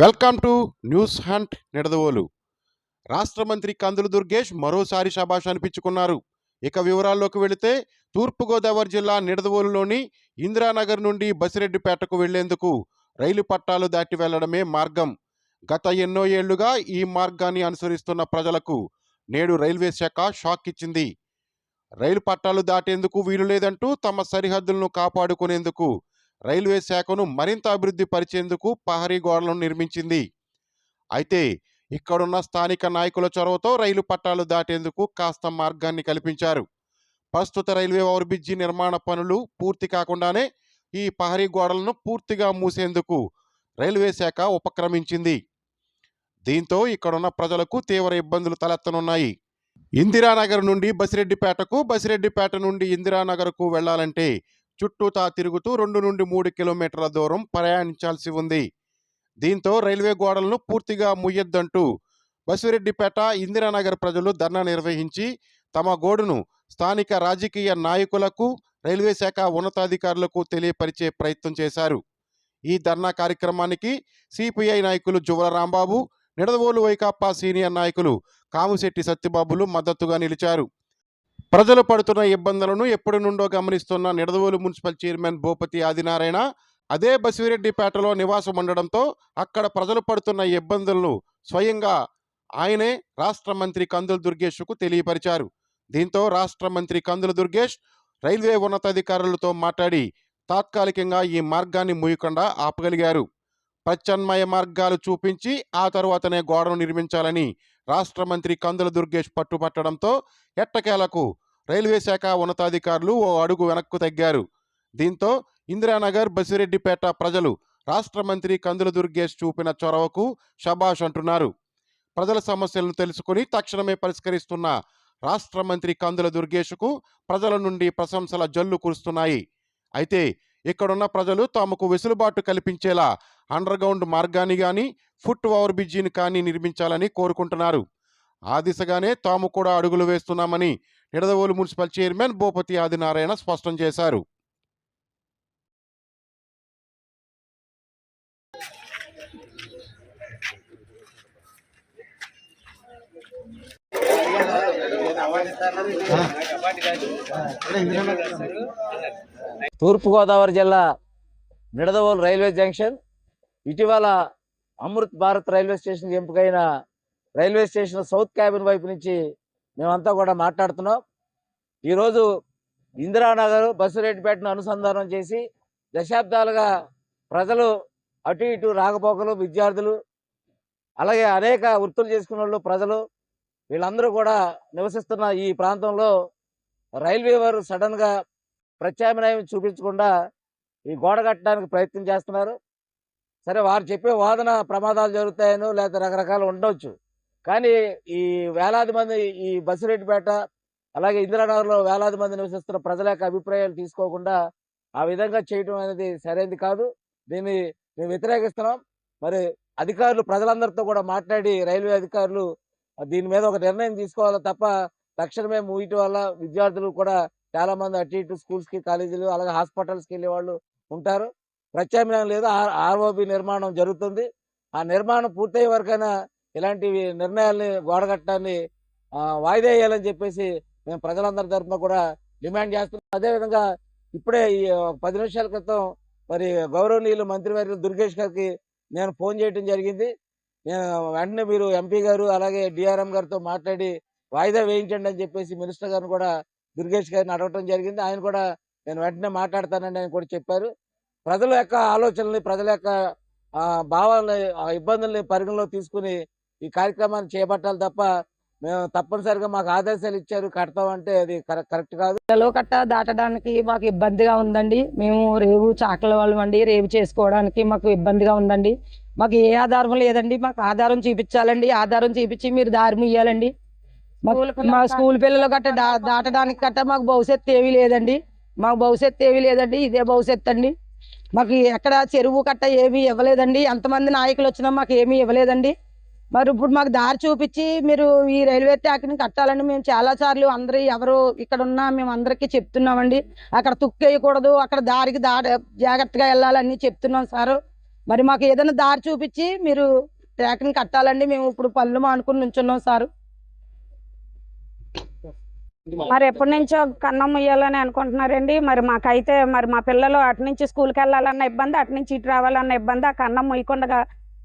Welcome to news hunt Nidadavolu. రాష్ట్ర మంత్రి కందులు దుర్గేష్ మరోసారి శభాష్ అనిపించుకున్నారు. ఇక వివరాల్లోకి వెళితే తూర్పుగోదావరి జిల్లా నిడదవోలులోని ఇందిరానగర్ నుండి బసిరెడ్డిపేటకు వెళ్ళేందుకు రైలు పట్టాలు దాటి వెళ్ళడమే మార్గం. గత ఎన్నో ఏళ్ళుగా ఈ మార్గాన్ని అనుసరిస్తున్న ప్రజలకు నేడు రైల్వే శాఖ షాక్ ఇచ్చింది. రైలు పట్టాలు దాటేందుకు వీలు లేదంటూ తమ సరిహద్దులను కాపాడుకునేందుకు రైల్వే శాఖను మరింత అభివృద్ధి పరిచేందుకు పహరీ గోడలను నిర్మించింది. అయితే ఇక్కడున్న స్థానిక నాయకుల చొరవతో రైలు పట్టాలు దాటేందుకు కాస్త మార్గాన్ని కల్పించారు. ప్రస్తుత రైల్వే ఓవర్ బ్రిడ్జి నిర్మాణ పనులు పూర్తి కాకుండానే ఈ పహరీ గోడలను పూర్తిగా మూసేందుకు రైల్వే శాఖ ఉపక్రమించింది. దీంతో ఇక్కడున్న ప్రజలకు తీవ్ర ఇబ్బందులు తలెత్తనున్నాయి. ఇందిరానగర్ నుండి బసిరెడ్డిపేటకు బసిరెడ్డిపేట నుండి ఇందిరానగర్కు వెళ్ళాలంటే చుట్టూతా తిరుగుతూ రెండు నుండి మూడు కిలోమీటర్ల దూరం ప్రయాణించాల్సి ఉంది. దీంతో రైల్వే గోడలను పూర్తిగా ముయ్యొద్దంటూ బసిరెడ్డిపేట ఇందిరానగర్ ప్రజలు ధర్నా నిర్వహించి తమ గోడును స్థానిక రాజకీయ నాయకులకు రైల్వే శాఖ ఉన్నతాధికారులకు తెలియపరిచే ప్రయత్నం చేశారు. ఈ ధర్నా కార్యక్రమానికి సిపిఐ నాయకులు జువల రాంబాబు నిడదవోలు వైకాపా సీనియర్ నాయకులు కాముశెట్టి సత్యబాబులు మద్దతుగా నిలిచారు. ప్రజలు పడుతున్న ఇబ్బందులను ఎప్పటి నుండో గమనిస్తున్న నిడదవోలు మున్సిపల్ చైర్మన్ భూపతి ఆదినారాయణ అదే బసిరెడ్డిపేటలో నివాసం ఉండడంతో అక్కడ ప్రజలు పడుతున్న ఇబ్బందులను స్వయంగా ఆయనే రాష్ట్ర మంత్రి కందుల దుర్గేష్కు తెలియపరిచారు. దీంతో రాష్ట్ర మంత్రి కందుల దుర్గేష్ రైల్వే ఉన్నతాధికారులతో మాట్లాడి తాత్కాలికంగా ఈ మార్గాన్ని మూయకుండా ఆపగలిగారు. ప్రత్యామ్నాయ మార్గాలు చూపించి ఆ తరువాతనే గోడను నిర్మించాలని రాష్ట్ర మంత్రి కందుల దుర్గేష్ పట్టుపట్టడంతో ఎట్టకేలకు రైల్వే శాఖ ఉన్నతాధికారులు ఓ అడుగు వెనక్కు తగ్గారు. దీంతో ఇందిరానగర్ బసిరెడ్డిపేట ప్రజలు రాష్ట్ర మంత్రి కందుల దుర్గేష్ చూపిన చొరవకు షబాష్ అంటున్నారు. ప్రజల సమస్యలను తెలుసుకుని తక్షణమే పరిష్కరిస్తున్న రాష్ట్ర మంత్రి కందుల దుర్గేష్కు ప్రజల నుండి ప్రశంసల జల్లు కురుస్తున్నాయి. అయితే ఇక్కడున్న ప్రజలు తమకు వెసులుబాటు కల్పించేలా అండర్గ్రౌండ్ మార్గాన్ని కానీ ఫుట్ ఓవర్ బ్రిడ్జిని కానీ నిర్మించాలని కోరుకుంటున్నారు. ఆ దిశగానే తాము కూడా అడుగులు వేస్తున్నామని నిడదవోలు మున్సిపల్ చైర్మన్ భూపతి ఆదినారాయణ స్పష్టం చేశారు. తూర్పుగోదావరి జిల్లా నిడదవోలు రైల్వే జంక్షన్ ఇటీవల అమృత్ భారత్ రైల్వే స్టేషన్ ఎంపికైన రైల్వే స్టేషన్ సౌత్ క్యాబిన్ వైపు నుంచి మేమంతా కూడా మాట్లాడుతున్నాం. ఈరోజు ఇందిరానగర్ బస్సురెడ్డిపేటను అనుసంధానం చేసి దశాబ్దాలుగా ప్రజలు అటు ఇటు రాకపోకలు విద్యార్థులు అలాగే అనేక వృత్తులు చేసుకున్న వాళ్ళు ప్రజలు వీళ్ళందరూ కూడా నివసిస్తున్న ఈ ప్రాంతంలో రైల్వే వారు సడన్గా ప్రత్యామ్నాయం చూపించకుండా ఈ గోడ కట్టడానికి ప్రయత్నం చేస్తున్నారు. సరే వారు చెప్పే వాదన ప్రమాదాలు జరుగుతాయనో లేదా రకరకాలు ఉండవచ్చు కానీ ఈ వేలాది మంది ఈ బసిరెడ్డిపేట అలాగే ఇందిరానగర్లో వేలాది మంది నివసిస్తున్న ప్రజల యొక్క అభిప్రాయాలు తీసుకోకుండా ఆ విధంగా చేయటం అనేది సరైనది కాదు. దీన్ని మేము వ్యతిరేకిస్తున్నాం. మరి అధికారులు ప్రజలందరితో కూడా మాట్లాడి రైల్వే అధికారులు దీని మీద ఒక నిర్ణయం తీసుకోవాలి తప్ప తక్షణమే మూయటం వల్ల విద్యార్థులు కూడా చాలా మంది అటు ఇటు స్కూల్స్కి కాలేజీలు అలాగే హాస్పిటల్స్కి వెళ్ళే వాళ్ళు ఉంటారు. ప్రత్యామ్నాయం లేదు. ఆర్ఓబి నిర్మాణం జరుగుతుంది. ఆ నిర్మాణం పూర్తయ్యే వరకైనా ఇలాంటి నిర్ణయాల్ని గోడగట్టాన్ని వాయిదా వేయాలని చెప్పేసి మేము ప్రజలందరి తరఫున కూడా డిమాండ్ చేస్తున్నాం. అదేవిధంగా ఇప్పుడే ఈ పది నిమిషాల క్రితం మరి గౌరవనీయులు మంత్రివర్యులు దుర్గేష్ గారికి నేను ఫోన్ చేయడం జరిగింది. నేను వెంటనే మీరు ఎంపీ గారు అలాగే డిఆర్ఎం గారితో మాట్లాడి వాయిదా వేయించండి అని చెప్పేసి మినిస్టర్ గారిని కూడా దుర్గేష్ గారిని అడగటం జరిగింది. ఆయన కూడా నేను వెంటనే మాట్లాడతానని ఆయన కూడా చెప్పారు. ప్రజల యొక్క ఆలోచనల్ని ప్రజల యొక్క భావాలని ఆ ఇబ్బందుల్ని పరిగణలో తీసుకుని ఈ కార్యక్రమాన్ని చేపట్టాలి తప్ప మేము తప్పనిసరిగా మాకు ఆదేశాలు ఇచ్చారు కడతామంటే అది కరెక్ట్ కాదు. పిల్లలు కట్ట దాటడానికి మాకు ఇబ్బందిగా ఉందండి. మేము రేవు చాకల వాళ్ళం అండి. రేవు చేసుకోవడానికి మాకు ఇబ్బందిగా ఉందండి. మాకు ఏ ఆధారం లేదండి. మాకు ఆధారం చూపించాలండి. ఆధారం చూపించి మీరు దారి ముయ్యాలండి. మాకు మా స్కూల్ పిల్లలు గట్ట దా- దాటడానికి గట్ట మాకు భవిష్యత్తు ఏమీ లేదండి. మాకు భవిష్యత్తు ఏమీ లేదండి. ఇదే భవిష్యత్తు అండి. మాకు ఎక్కడ చెరువు కట్ట ఏమీ ఇవ్వలేదండి. ఎంతమంది నాయకులు వచ్చినా మాకు ఏమీ ఇవ్వలేదండి. మరి ఇప్పుడు మాకు దారి చూపించి మీరు ఈ రైల్వే ట్రాక్ని కట్టాలని మేము చాలా సార్లు ఎవరు ఇక్కడ ఉన్నా మేము అందరికీ చెప్తున్నామండి. అక్కడ తుక్కేయకూడదు అక్కడ దారికి దాడ జాగ్రత్తగా వెళ్ళాలని చెప్తున్నాం సారు. మరి మాకు ఏదైనా దారి చూపించి మీరు ట్రాక్ని కట్టాలండి. మేము ఇప్పుడు పనులు మానుకుని నుంచున్నాం సారు. మరి ఎప్పటి నుంచో కన్నం ఇయ్యాలని అనుకుంటున్నారండి. మరి మాకైతే మరి మా పిల్లలు అటు నుంచి స్కూల్కి వెళ్ళాలన్న ఇబ్బంది అటు నుంచి ఇటు రావాలన్న ఇబ్బంది ఆ కన్నం ముయ్యకుండా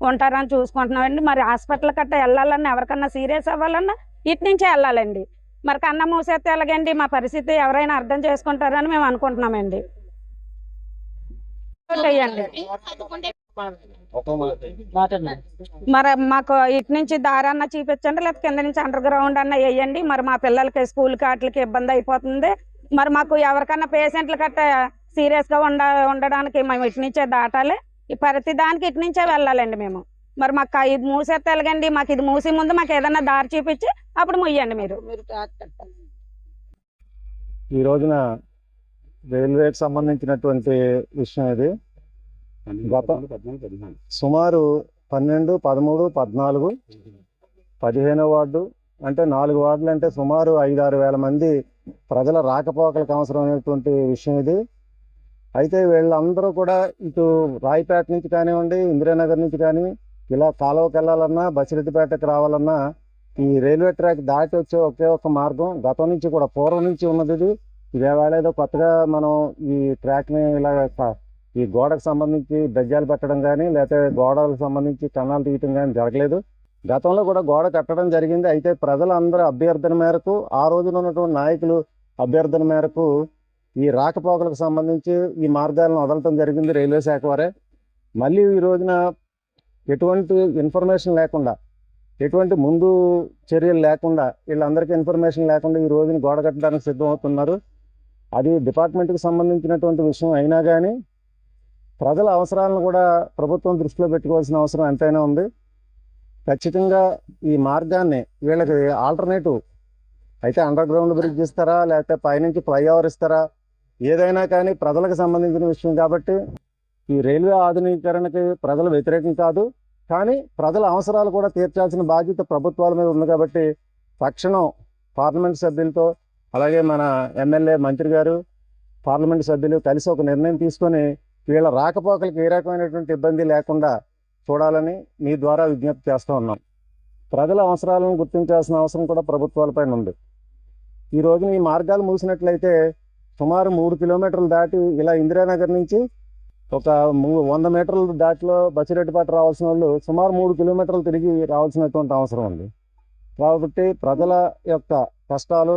ఉంటారని చూసుకుంటున్నామండి. మరి హాస్పిటల్ కట్ట వెళ్ళాలన్నా ఎవరికన్నా సీరియస్ అవ్వాలన్నా ఇటు నుంచే వెళ్ళాలండి. మరి కన్న మూసేస్తే ఎలాగండి? మా పరిస్థితి ఎవరైనా అర్థం చేసుకుంటారని మేము అనుకుంటున్నామండి. మరి మాకు ఇటు నుంచి దారి చూపించండి లేకపోతే కింద నుంచి అండర్ గ్రౌండ్ అన్న వేయండి. మరి మా పిల్లలకి స్కూల్ వాటికి ఇబ్బంది అయిపోతుంది. మరి మాకు ఎవరికన్నా పేషెంట్లు కట్ట సీరియస్గా ఉండ ఉండడానికి మేము ఇటు నుంచే దాటాలి. ఈ ప్రతి దానికి ఇటు నుంచే వెళ్ళాలండి మేము. మరి మాకు ఇది మూసేస్తే ఎలాగండి మాకు ఇది మూసి ముందు మాకు ఏదన్నా దారి చూపించి అప్పుడు ముయ్యండి మీరు. ఈ రోజున రైల్వేకి సంబంధించినటువంటి విషయం ఇది. గత సుమారు పన్నెండు పదమూడు పద్నాలుగు పదిహేనో వార్డు అంటే నాలుగు వార్డులు అంటే సుమారు ఐదు ఆరు వేల మంది ప్రజల రాకపోకలకు అవసరమైనటువంటి విషయం ఇది. అయితే వీళ్ళందరూ కూడా ఇటు రాయిపేట నుంచి కానివ్వండి ఇందిరానగర్ నుంచి కానీ ఇలా కాలువకి వెళ్ళాలన్నా బసిరెడ్డిపేటకి రావాలన్నా ఈ రైల్వే ట్రాక్ దాటి వచ్చే ఒకే ఒక మార్గం. గతం నుంచి కూడా పూర్వం నుంచి ఉన్నది ఇది. ఇదేవేళ ఏదో కొత్తగా మనం ఈ ట్రాక్ని ఇలా ఈ గోడకు సంబంధించి బెజ్జాలు పెట్టడం కానీ లేకపోతే గోడలకు సంబంధించి కణాలు తీయటం కానీ జరగలేదు. గతంలో కూడా గోడ కట్టడం జరిగింది. అయితే ప్రజలందరూ అభ్యర్థన మేరకు ఆ రోజున ఉన్నటువంటి నాయకులు అభ్యర్థన మేరకు ఈ రాకపోకలకు సంబంధించి ఈ మార్గాలను వదలటం జరిగింది రైల్వే శాఖ వారే. మళ్ళీ ఈ రోజున ఎటువంటి ఇన్ఫర్మేషన్ లేకుండా ఎటువంటి ముందు చర్యలు లేకుండా వీళ్ళందరికీ ఇన్ఫర్మేషన్ లేకుండా ఈ రోజున గోడ కట్టడానికి సిద్ధమవుతున్నారు. అది డిపార్ట్మెంట్కి సంబంధించినటువంటి విషయం అయినా కానీ ప్రజల అవసరాలను కూడా ప్రభుత్వం దృష్టిలో పెట్టుకోవాల్సిన అవసరం ఎంతైనా ఉంది. ఖచ్చితంగా ఈ మార్గాన్ని వీళ్ళకి ఆల్టర్నేటివ్ అయితే అండర్ గ్రౌండ్ బ్రిడ్జ్ ఇస్తారా లేకపోతే పైనుంచి ఫ్లైఓవర్ ఇస్తారా ఏదైనా కానీ ప్రజలకు సంబంధించిన విషయం కాబట్టి ఈ రైల్వే ఆధునీకరణకి ప్రజలు వ్యతిరేకం కాదు. కానీ ప్రజల అవసరాలు కూడా తీర్చాల్సిన బాధ్యత ప్రభుత్వాల మీద ఉంది కాబట్టి తక్షణం పార్లమెంట్ సభ్యులతో అలాగే మన ఎమ్మెల్యే మంత్రి గారు పార్లమెంట్ సభ్యులు కలిసి ఒక నిర్ణయం తీసుకొని వీళ్ళ రాకపోకలకు ఏ రకమైనటువంటి ఇబ్బంది లేకుండా చూడాలని మీ ద్వారా విజ్ఞప్తి చేస్తూ ఉన్నాం. ప్రజల అవసరాలను గుర్తించాల్సిన అవసరం కూడా ప్రభుత్వాలపైన ఉంది. ఈ రోజున ఈ మార్గాలు మూసినట్లయితే సుమారు మూడు కిలోమీటర్లు దాటి ఇలా ఇందిరానగర్ నుంచి ఒక వంద మీటర్ల దాటిలో బచ్చిరెడ్డిపాట రావాల్సిన వాళ్ళు సుమారు మూడు కిలోమీటర్లు తిరిగి రావాల్సినటువంటి అవసరం ఉంది. కాబట్టి ప్రజల యొక్క కష్టాలు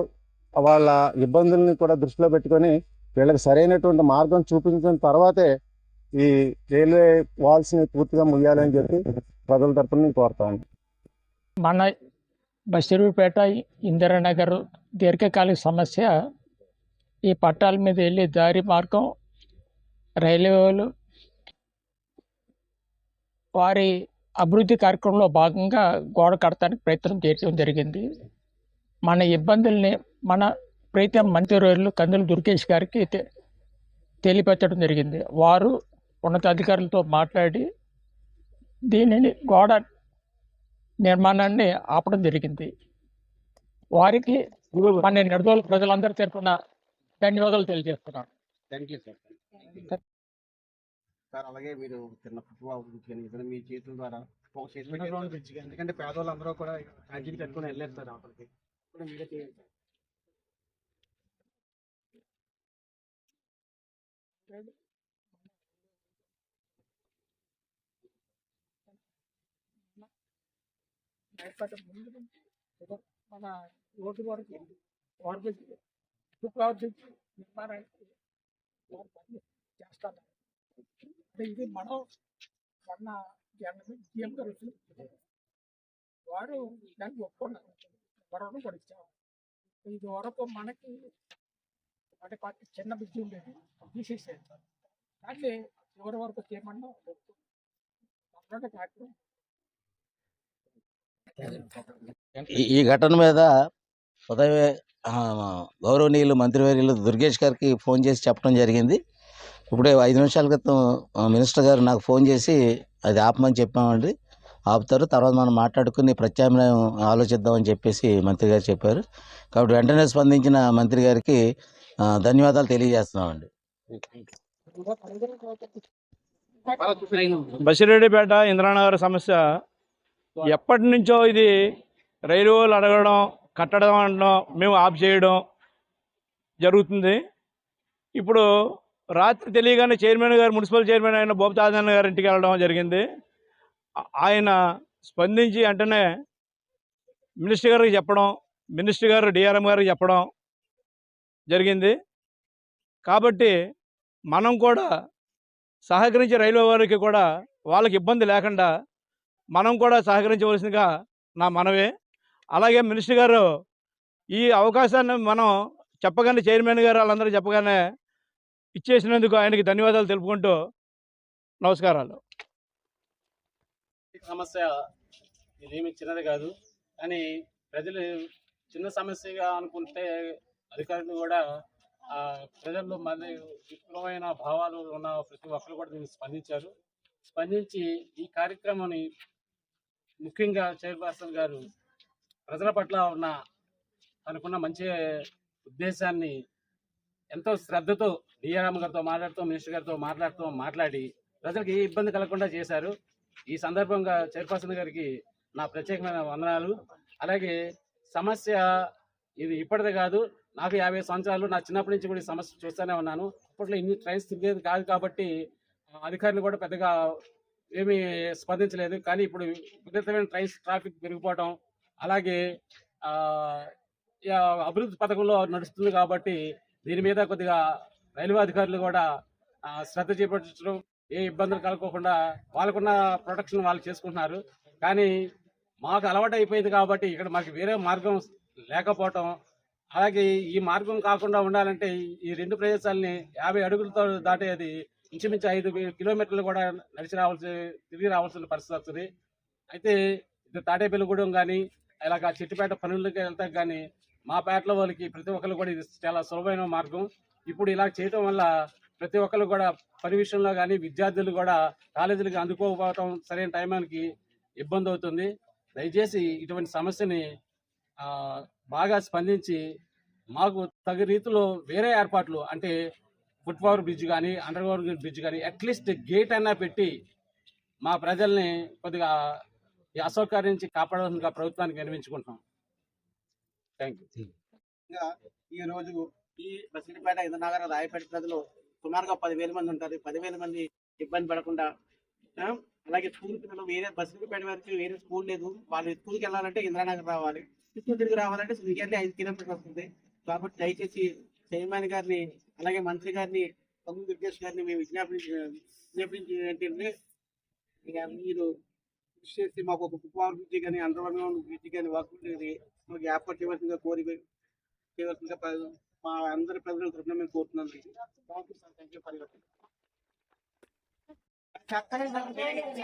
వాళ్ళ ఇబ్బందుల్ని కూడా దృష్టిలో పెట్టుకొని వీళ్ళకి సరైనటువంటి మార్గం చూపించిన తర్వాతే ఈ రైల్వే వాల్స్ని పూర్తిగా ముయ్యాలని చెప్పి ప్రజల తరపున నేను కోరుతాను మన బసిరుపేట ఇందిరానగర్ దీర్ఘకాలిక సమస్య ఈ పట్టాల మీద వెళ్ళే దారి మార్గం రైల్వేలు వారి అభివృద్ధి కార్యక్రమంలో భాగంగా గోడ కడటానికి ప్రయత్నం చేయడం జరిగింది. మన ఇబ్బందుల్ని మన ప్రీతం మంత్రివర్యులు కందులు దుర్గేష్ గారికి తె- తెలియపరచడం జరిగింది. వారు ఉన్నతాధికారులతో మాట్లాడి దీనిని గోడ నిర్మాణాన్ని ఆపడం జరిగింది. వారికి మన నిడదోలు ప్రజలందరూ తరఫున ధన్యవాదాలు తెలియజేస్తున్నాను. థ్యాంక్ యూ సార్ సార్ అలాగే మీరు చిన్న ఫుట్బాల్ గురించి కానీ ఏదైనా మీ చేతుల ద్వారా ఒక చేతి పెట్టి ఎందుకంటే పేదవాళ్ళందరూ కూడా ట్యాంకీలు కట్టుకొని వెళ్ళారు సార్ అక్కడికి. ఇప్పుడు మీరే చేయండి సార్. మన రోడ్డు వరకు వార్డు ఫుట్బాల్ నిర్మాణానికి వారు చేస్తారు అంటే ఇది మనం మొన్న సీఎం గారు వచ్చిన వారు దానికి ఒప్పుకున్నారు. గొడవను కూడా ఇచ్చారు ఇది వరకు మనకి అంటే పార్టీ చిన్న బిజీ ఉండేది. తీసేసేది కానీ చివరి వరకు చేయమన్నా ఒప్పుకున్నారు కార్యక్రమం ఈ- ఘటన మీద ఉదయమే గౌరవనీయులు మంత్రివర్యులు దుర్గేష్ గారికి ఫోన్ చేసి చెప్పడం జరిగింది. ఇప్పుడే ఐదు నిమిషాల క్రితం మినిస్టర్ గారు నాకు ఫోన్ చేసి అది ఆపమని చెప్పామండి. ఆపుతారు తర్వాత మనం మాట్లాడుకుని ప్రత్యామ్నాయం ఆలోచిద్దామని చెప్పేసి మంత్రి గారు చెప్పారు. కాబట్టి వెంటనే స్పందించిన మంత్రి గారికి ధన్యవాదాలు తెలియజేస్తున్నామండి. బసిరెడ్డిపేట ఇంద్రానగర్ సమస్య ఎప్పటి నుంచో ఇది రైల్వేలు అడగడం కట్టడం అనడం మేము ఆఫ్ చేయడం జరుగుతుంది. ఇప్పుడు రాత్రి తెలియగానే చైర్మన్ గారు మున్సిపల్ చైర్మన్ అయిన బోబతాదన్న గారి ఇంటికి వెళ్ళడం జరిగింది. ఆయన స్పందించి వెంటనే మినిస్టర్ గారికి చెప్పడం మినిస్టర్ గారు డిఆర్ఎం గారికి చెప్పడం జరిగింది. కాబట్టి మనం కూడా సహకరించే రైల్వే వారికి కూడా వాళ్ళకి ఇబ్బంది లేకుండా మనం కూడా సహకరించవలసిందిగా నా మనవే. అలాగే మినిస్టర్ గారు ఈ అవకాశాన్ని మనం చెప్పగానే చైర్మన్ గారు వాళ్ళందరూ చెప్పగానే ఇచ్చేసినందుకు ఆయనకి ధన్యవాదాలు తెలుపుకుంటూ నమస్కారాలు. సమస్య ఇదేమి చిన్నది కాదు. కానీ ప్రజలు చిన్న సమస్యగా అనుకుంటే అధికారులు కూడా ప్రజల్లో మళ్ళీ విపులమైన భావాలు ఉన్న ప్రతి ఒక్కరు కూడా దీన్ని స్పందించారు. స్పందించి ఈ కార్యక్రమాన్ని ముఖ్యంగా చైర్పర్సన్ గారు ప్రజల పట్ల ఉన్న తనకున్న మంచి ఉద్దేశాన్ని ఎంతో శ్రద్ధతో డిఆర్ఎం గారితో మాట్లాడుతూ మినిస్టర్ గారితో మాట్లాడుతూ మాట్లాడి ప్రజలకు ఏ ఇబ్బంది కలగకుండా చేశారు. ఈ సందర్భంగా చైర్పర్సన్ గారికి నా ప్రత్యేకమైన వందనాలు. అలాగే సమస్య ఇది ఇప్పటిది కాదు. నాకు యాభై సంవత్సరాలు నా చిన్నప్పటి నుంచి కూడా ఈ సమస్య చూస్తూనే ఉన్నాను. అప్పట్లో ఇన్ని ట్రైన్స్ తిరిగేది కాదు కాబట్టి అధికారులు కూడా పెద్దగా ఏమీ స్పందించలేదు. కానీ ఇప్పుడు విపరీతమైన ట్రైన్స్ ట్రాఫిక్ పెరిగిపోవటం అలాగే అభివృద్ధి పథకంలో నడుస్తుంది కాబట్టి దీని మీద కొద్దిగా రైల్వే అధికారులు కూడా శ్రద్ధ చేపట్టడం ఏ ఇబ్బందులు కలుగుకోకుండా వాళ్ళకున్న ప్రొటెక్షన్ వాళ్ళు చేసుకుంటున్నారు. కానీ మాకు అలవాటు అయిపోయింది కాబట్టి ఇక్కడ మాకు వేరే మార్గం లేకపోవటం అలాగే ఈ మార్గం కాకుండా ఉండాలంటే ఈ- ఈ రెండు ప్రదేశాలని యాభై అడుగులతో దాటేది ఇంచుమించు ఐదు కిలోమీటర్లు కూడా నడిచి రావాల్సి తిరిగి రావాల్సిన పరిస్థితి వస్తుంది. అయితే ఇది తాటేపల్లిగూడెం కానీ ఇలాగ చెట్టుపేట పనులకి వెళ్తాం కానీ మా పేటలో వాళ్ళకి ప్రతి ఒక్కరు కూడా ఇది చాలా సులభమైన మార్గం. ఇప్పుడు ఇలా చేయటం వల్ల ప్రతి ఒక్కరు కూడా పని విషయంలో కానీ విద్యార్థులు కూడా కాలేజీలకు అందుకోకపోవటం సరైన టైంకి ఇబ్బంది అవుతుంది. దయచేసి ఇటువంటి సమస్యని బాగా స్పందించి మాకు తగు రీతిలో వేరే ఏర్పాట్లు అంటే ఫుట్ బ్రిడ్జ్ కానీ అండర్ గ్రౌండ్ బ్రిడ్జ్ కానీ అట్లీస్ట్ గేట్ అన్నా పెట్టి మా ప్రజల్ని కొద్దిగా ఈ అసౌకర్యం నుంచి కాపాడాల్సిందిగా ప్రభుత్వానికి వినిపించుకుంటున్నాం థ్యాంక్ యూ ఈ రోజు ఈ బసిరిపేట ఇంద్రనగర్ రాయపేట ప్రజలు సుమారుగా పదివేల మంది ఉంటారు. పదివేల మంది ఇబ్బంది పడకుండా అలాగే స్కూల్ పిల్లలు వేరే బసిరిపేట వరకు వేరే స్కూల్ లేదు. వాళ్ళు స్కూల్కి వెళ్ళాలంటే ఇంద్రానగర్ రావాలి. చుట్టూ తిరిగి రావాలంటే నియర్లీ ఐదు కిలోమీటర్స్ వస్తుంది. కాబట్టి దయచేసి చైర్మన్ గారిని అలాగే మంత్రి గారిని తమ్ముడు దుర్గేష్ గారిని మేము విజ్ఞాపన విజ్ఞాపించి ఇక మీరు కృషి చేసి మాకు ఒక ఫుట్బాల్ బ్రిడ్జి కానీ అండర్గ్రౌండ్ బ్రిడ్జి కానీ వర్క్ మాకు ఏర్పాటు చేయవలసిందిగా కోరి చేయవలసిందిగా మా అందరి ప్రజల తరఫున మేము కోరుతున్నాం. Thank you sir thank you for